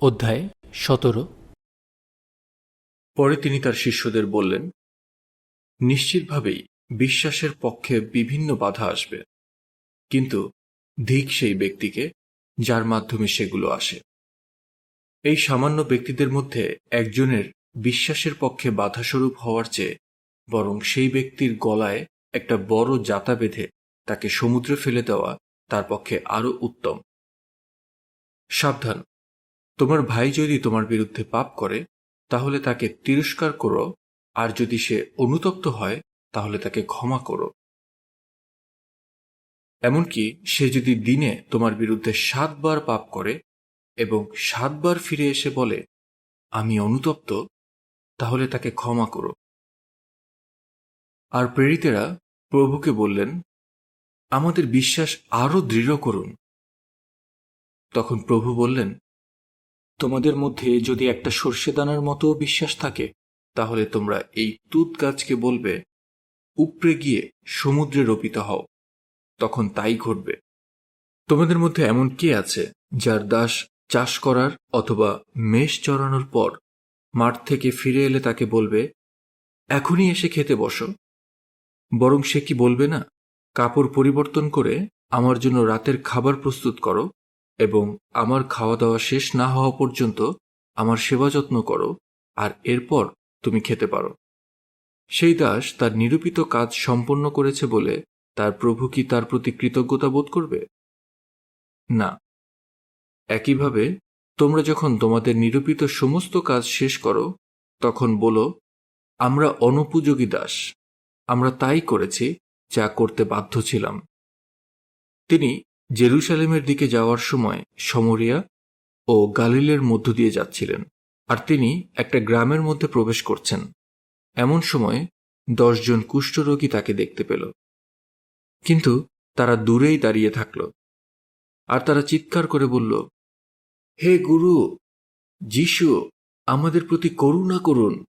অধ্যায় সতেরো। পরে তিনি তার শিষ্যদের বললেন, নিশ্চিতভাবেই বিশ্বাসের পক্ষে বিভিন্ন বাধা আসবে। কিন্তু ধিক সেই ব্যক্তিকে যার মাধ্যমে সেগুলো আসে। এই সামান্য ব্যক্তিদের মধ্যে একজনের বিশ্বাসের পক্ষে বাধাস্বরূপ হওয়ার চেয়ে বরং সেই ব্যক্তির গলায় একটা বড় জাতা বেঁধে তাকে সমুদ্রে ফেলে দেওয়া তার পক্ষে আরও উত্তম। সাবধান তোমার ভাই যদি তোমার বিরুদ্ধে পাপ করে, তাহলে তাকে তিরস্কার করো, আর যদি সে অনুতপ্ত হয়, তাহলে তাকে ক্ষমা করো। এমনকি সে যদি দিনে তোমার বিরুদ্ধে সাতবার পাপ করে এবং সাতবার ফিরে এসে বলে, আমি অনুতপ্ত, তাহলে তাকে ক্ষমা করো। আর প্রেরিতেরা প্রভুকে বললেন, আমাদের বিশ্বাস আরও দৃঢ় করুন। তখন প্রভু বললেন তোমাদের মধ্যে যদি একটা সর্ষে দানার মতো বিশ্বাস থাকে, তাহলে তোমরা এই তুত গাছকে বলবে উপরে গিয়ে সমুদ্রে রোপিত হও। তখন তাই ঘটবে। তোমাদের মধ্যে এমন কে আছে যার দাস চাষ করার অথবা মেষ চড়ানোর পর মাঠ থেকে ফিরে এলে তাকে বলবে, এখনই এসে খেতে বসো। বরং সে কি বলবে না, কাপড় পরিবর্তন করে আমার জন্য রাতের খাবার প্রস্তুত করো। এবং আমার খাওয়া দাওয়া শেষ না হওয়া পর্যন্ত আমার সেবা যত্ন করো, আর এরপর তুমি খেতে পারো। সেই দাস তার নিরূপিত কাজ সম্পন্ন করেছে বলে তার প্রভু কি তার প্রতি কৃতজ্ঞতা বোধ করবে? না। একইভাবে, তোমরা যখন তোমাদের নিরূপিত সমস্ত কাজ শেষ করো, তখন বলো, আমরা অনুপযোগী দাস। আমরা তাই করেছি যা করতে বাধ্য ছিলাম। তিনি জেরুসালেমের দিকে যাওয়ার সময় সমরিয়া ও গালিলের মধ্য দিয়ে যাচ্ছিলেন, আর তিনি একটা গ্রামের মধ্যে প্রবেশ করছেন। এমন সময় দশজন কুষ্ঠরোগী তাকে দেখতে পেল। কিন্তু তারা দূরেই দাঁড়িয়ে থাকল, আর তারা চিৎকার করে বলল, হে গুরু, যিশু, আমাদের প্রতি করুণা করুন।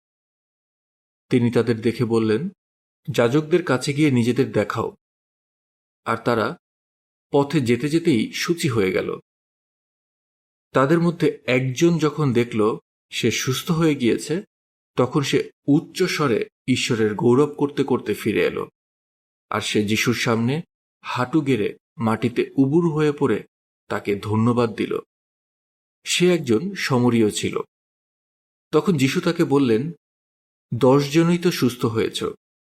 তিনি তাদের দেখে বললেন, যাজকদের কাছে গিয়ে নিজেদের দেখাও। আর তারা পথে যেতে যেতেই সূচি হয়ে গেল। তাদের মধ্যে একজন যখন দেখল সে সুস্থ হয়ে গিয়েছে, তখন সে উচ্চ স্বরে ঈশ্বরের গৌরব করতে করতে ফিরে এলো। আর সে যিশুর সামনে হাঁটু গেড়ে মাটিতে উবুর হয়ে পড়ে তাকে ধন্যবাদ দিল। সে একজন সমরীয় ছিল। তখন যিশু তাকে বললেন দশজনই তো সুস্থ হয়েছ,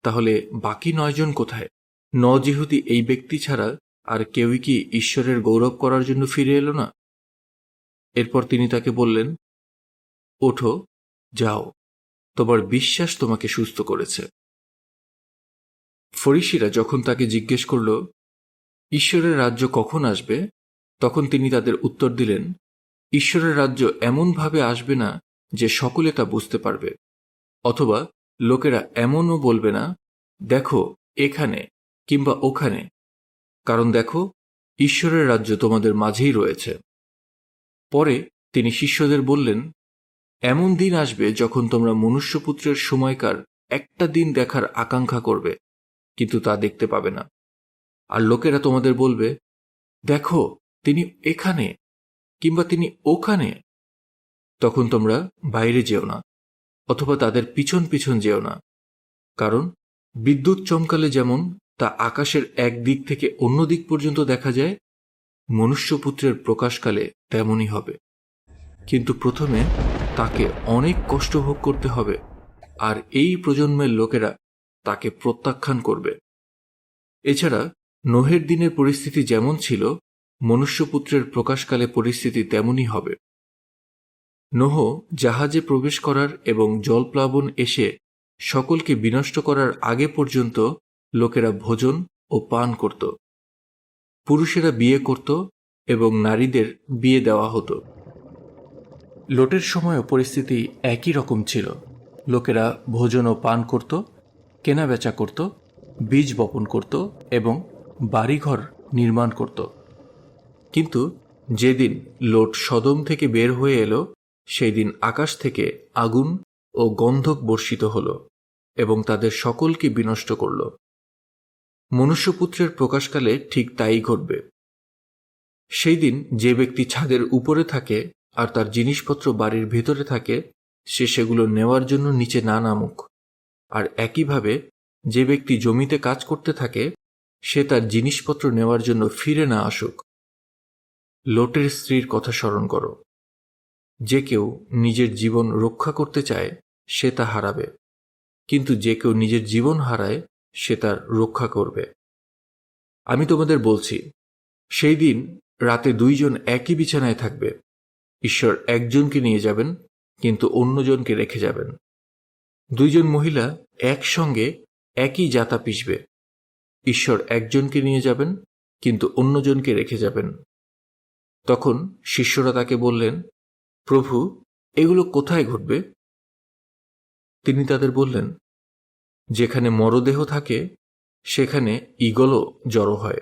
তাহলে বাকি নয়জন কোথায়? ন যেহুদি এই ব্যক্তি ছাড়া আর কেউই কি ঈশ্বরের গৌরব করার জন্য ফিরে এলো না? এরপর তিনি তাকে বললেন, ওঠো, যাও, তোমার বিশ্বাস তোমাকে সুস্থ করেছে। ফরিসিরা যখন তাকে জিজ্ঞেস করল, ঈশ্বরের রাজ্য কখন আসবে? তখন তিনি তাদের উত্তর দিলেন, ঈশ্বরের রাজ্য এমনভাবে আসবে না যে সকলে তা বুঝতে পারবে, অথবা লোকেরা এমনও বলবে না, দেখো, এখানে কিংবা ওখানে কারণ দেখো, ঈশ্বরের রাজ্য তোমাদের মাঝেই রয়েছে। পরে তিনি শিষ্যদের বললেন, এমন দিন আসবে যখন তোমরা মনুষ্যপুত্রের সময়কার একটা দিন দেখার আকাঙ্ক্ষা করবে, কিন্তু তা দেখতে পাবে না। আর লোকেরা তোমাদের বলবে, দেখো, তিনি এখানে, কিংবা তিনি ওখানে। তখন তোমরা বাইরে যেও না, অথবা তাদের পিছন পিছন যেও না। কারণ বিদ্যুৎ চমকালে যেমন তা আকাশের এক দিক থেকে অন্য দিক পর্যন্ত দেখা যায়, মনুষ্যপুত্রের প্রকাশকালে তেমনই হবে। কিন্তু প্রথমে তাকে অনেক কষ্ট ভোগ করতে হবে, আর এই প্রজন্মের লোকেরা তাকে প্রত্যাখ্যান করবে। এছাড়া নোহের দিনের পরিস্থিতি যেমন ছিল, মনুষ্যপুত্রের প্রকাশকালে পরিস্থিতি তেমনই হবে। নোহ জাহাজে প্রবেশ করার এবং জলপ্লাবন এসে সকলকে বিনষ্ট করার আগে পর্যন্ত লোকেরা ভোজন ও পান করত। পুরুষেরা বিয়ে করত এবং নারীদের বিয়ে দেওয়া হতো। লোটের সময়ও পরিস্থিতি একই রকম ছিল। লোকেরা ভোজন ও পান করত, কেনাবেচা করত, বীজ বপন করত এবং বাড়িঘর নির্মাণ করত। কিন্তু যেদিন লোট সদম থেকে বের হয়ে এলো সেই দিন আকাশ থেকে আগুন ও গন্ধক বর্ষিত হল এবং তাদের সকলকে বিনষ্ট করল। মনুষ্যপুত্রের প্রকাশকালে ঠিক তাই ঘটবে। সেই দিন যে ব্যক্তি ছাদের উপরে থাকে আর তার জিনিসপত্র বাড়ির ভেতরে থাকে, সে সেগুলো নেওয়ার জন্য নিচে না নামুক। আর একইভাবে যে ব্যক্তি জমিতে কাজ করতে থাকে, সে তার জিনিসপত্র নেওয়ার জন্য ফিরে না আসুক। লোটের স্ত্রীর কথা স্মরণ করো। যে কেউ নিজের জীবন রক্ষা করতে চায়, সে তা হারাবে। কিন্তু যে কেউ নিজের জীবন হারায় সে তার রক্ষা করবে। আমি তোমাদের বলছি, সেই দিন রাতে দুইজন একই বিছানায় থাকবে। ঈশ্বর একজনকে নিয়ে যাবেন, কিন্তু অন্যজনকে রেখে যাবেন। দুইজন মহিলা একসঙ্গে একই জাতা পিষবে। ঈশ্বর একজনকে নিয়ে যাবেন, কিন্তু অন্যজনকে রেখে যাবেন। তখন শিষ্যরা তাকে বললেন, প্রভু, এগুলো কোথায় ঘটবে? তিনি তাদের বললেন যেখানে মরদেহ থাকে সেখানে ইগলও জড়ো হয়।